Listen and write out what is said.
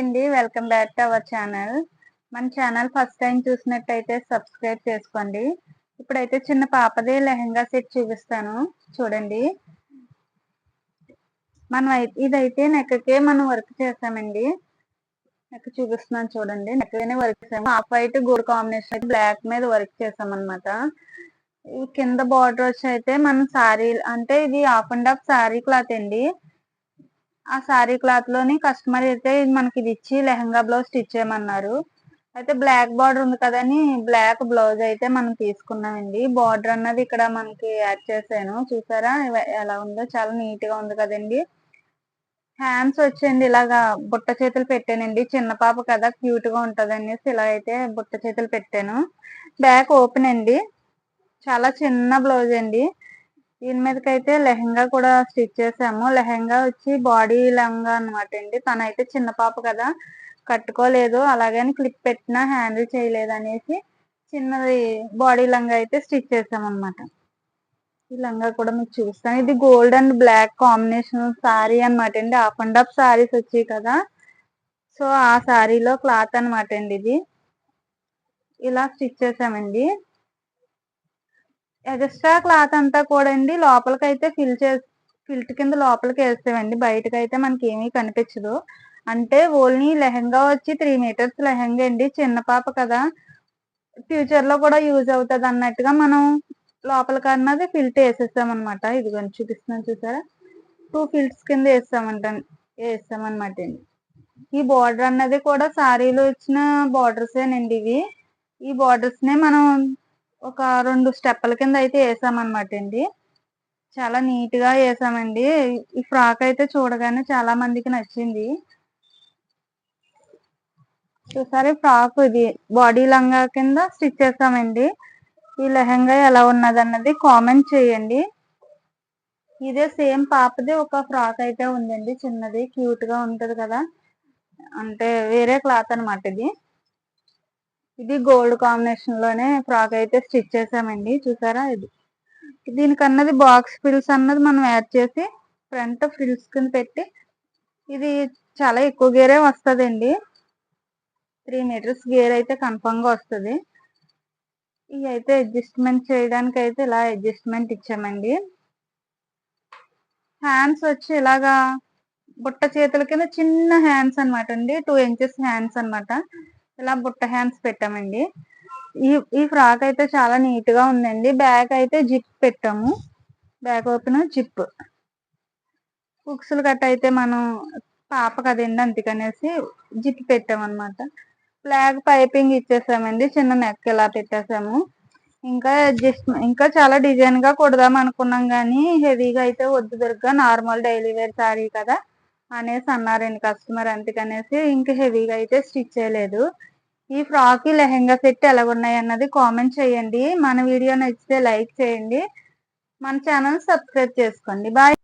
అండి welcome back to our channel. మన channel first time చూసినట్టయితే సబ్స్క్రైబ్ చేసుకోండి. ఇప్పుడైతే చిన్న పాపదే లెహంగా సెట్ చూపిస్తాను. చూడండి. మనం ఇదైతే నెక్కకే మనం వర్క్ చేసామండి నెక్ చూపిస్తున్నాను చూడండి. నెక్కనే వర్క్ చేసాము half white gold combination black మీద వర్క్ చేసాం అనమాట కింద బార్డర్ వచ్చి అయితే మనం సారీ అంటే ఇది half and half sari cloth అండి. ఆ సారీ క్లాత్లోని కస్టమర్ అయితే మనకి ఇది ఇచ్చి లెహంగా బ్లౌజ్ స్టిచ్ చేయమన్నారు. అయితే బ్లాక్ బార్డర్ ఉంది కదని బ్లాక్ బ్లౌజ్ అయితే మనం తీసుకున్నామండి. బార్డర్ అన్నది ఇక్కడ మనకి యాడ్ చేశాను. చూసారా? ఎలా ఉందో? చాలా నీట్గా ఉంది కదండి. హ్యాండ్స్ వచ్చేయండి ఇలాగా బుట్ట చేతులు పెట్టానండి. చిన్న పాప కదా క్యూట్గా ఉంటది అనేసి ఇలా అయితే బుట్ట చేతులు పెట్టాను. బ్యాక్ ఓపెన్ అండి. చాలా చిన్న బ్లౌజ్ అండి. దీని మీదకైతే అయితే లెహంగా కూడా స్టిచ్ చేసాము. లెహంగా వచ్చి బాడీ లంగా అనమాట అండి. తనైతే చిన్న పాప కదా కట్టుకోలేదు. అలాగని క్లిప్ పెట్టినా హ్యాండిల్ చేయలేదు అనేసి చిన్నది బాడీ లంగా అయితే స్టిచ్ చేసాం అనమాట ఈ లంగా కూడా మీకు చూస్తాను ఇది gold and black combination sari అనమాట అండి. హాఫ్ అండ్ హాఫ్ సారీస్ వచ్చాయి కదా. సో ఆ సారీలో క్లాత్ అనమాట అండి ఇది. ఇలా స్టిచ్ చేసామండి. ఎక్స్ట్రా క్లాత్ అంతా కూడా అండి లోపలికి అయితే ఫిల్ చేసి ఫిల్ట్ కింద లోపలికి వేస్తామండి బయటకు అయితే మనకి ఏమీ కనిపించదు. అంటే ఓన్లీ లెహంగా వచ్చి త్రీ మీటర్స్ లెహంగా అండి. చిన్న పాప కదా. ఫ్యూచర్లో కూడా యూజ్ అవుతుంది అన్నట్టుగా మనం లోపలికి అన్నది ఫిల్ట్ వేసేస్తాం ఇది కొంచెం చూపిస్తున్నాను చూసారా? టూ ఫిల్ట్స్ కింద వేస్తామంట వేస్తామన్నమాట అండి. ఈ బార్డర్ అన్నది కూడా సారీలో వచ్చిన బార్డర్స్ ఏనండి ఇవి. ఈ బార్డర్స్ నే మనం ఒక రెండు స్టెప్పుల కింద అయితే వేసామన్నమాట అండి. చాలా నీట్గా వేసామండి. ఈ ఫ్రాక్ అయితే చూడగానే చాలా మందికి నచ్చింది. చూసారి ఫ్రాక్ ఇది బాడీ లంగా కింద స్టిచ్ చేసామండి. ఈ లెహంగా ఎలా ఉన్నది అన్నది కామెంట్ చేయండి. ఇదే సేమ్ పాపది ఒక ఫ్రాక్ అయితే ఉందండి. చిన్నది క్యూట్గా ఉంటది కదా. అంటే వేరే క్లాత్ అనమాట ఇది. ఇది గోల్డ్ కాంబినేషన్లోనే ఫ్రాక్ అయితే స్టిచ్ చేసామండి. చూసారా ఇది? దీనికి అన్నది బాక్స్ ఫ్రిల్స్ అన్నది మనం యాడ్ చేసి ఫ్రంట్ ఫ్రిల్స్ కింద పెట్టి ఇది చాలా ఎక్కువ గేరే వస్తుందండి. త్రీ మీటర్స్ గేర్ అయితే కన్ఫర్మ్గా వస్తుంది. ఇవి అయితే అడ్జస్ట్మెంట్ చేయడానికి అయితే ఇలా అడ్జస్ట్మెంట్ ఇచ్చామండి. హ్యాండ్స్ వచ్చి ఇలాగా బుట్ట చేతుల కింద చిన్న హ్యాండ్స్ అన్నమాట అండి. టూ ఇంచెస్ హ్యాండ్స్ అన్నమాట. ఇలా బుట్ట హ్యాండ్స్ పెట్టామండి. ఈ ఈ ఫ్రాక్ అయితే చాలా నీట్గా ఉందండి. బ్యాక్ అయితే జిప్ పెట్టాము. బ్యాక్ ఓపెన్ జిప్ బుక్స్లు గట్ట అయితే మనం పాప కదండి అందుకనేసి జిప్ పెట్టామన్నమాట. ఫ్లాగ్ పైపింగ్ ఇచ్చేసామండి. చిన్న నెక్ ఇలా పెట్టేసాము. ఇంకా జస్ట్ ఇంకా చాలా డిజైన్గా కుడదాం అనుకున్నాం కానీ హెవీగా అయితే వద్దు దొరక నార్మల్ డైలీ వేర్ సారీ కదా. అనేసి అన్నారండి కస్టమర్ అందుకనేసి ఇంకా హెవీగా అయితే స్టిచ్ చేయలేదు. ఈ ఫ్రాక్ లెహెంగా సెట్ ఎలాగున్నాయి అన్నది కామెంట్ చేయండి. మన వీడియో నచ్చితే లైక్ చేయండి. మన ఛానల్ సబ్స్క్రైబ్ చేసుకోండి. బాయ్.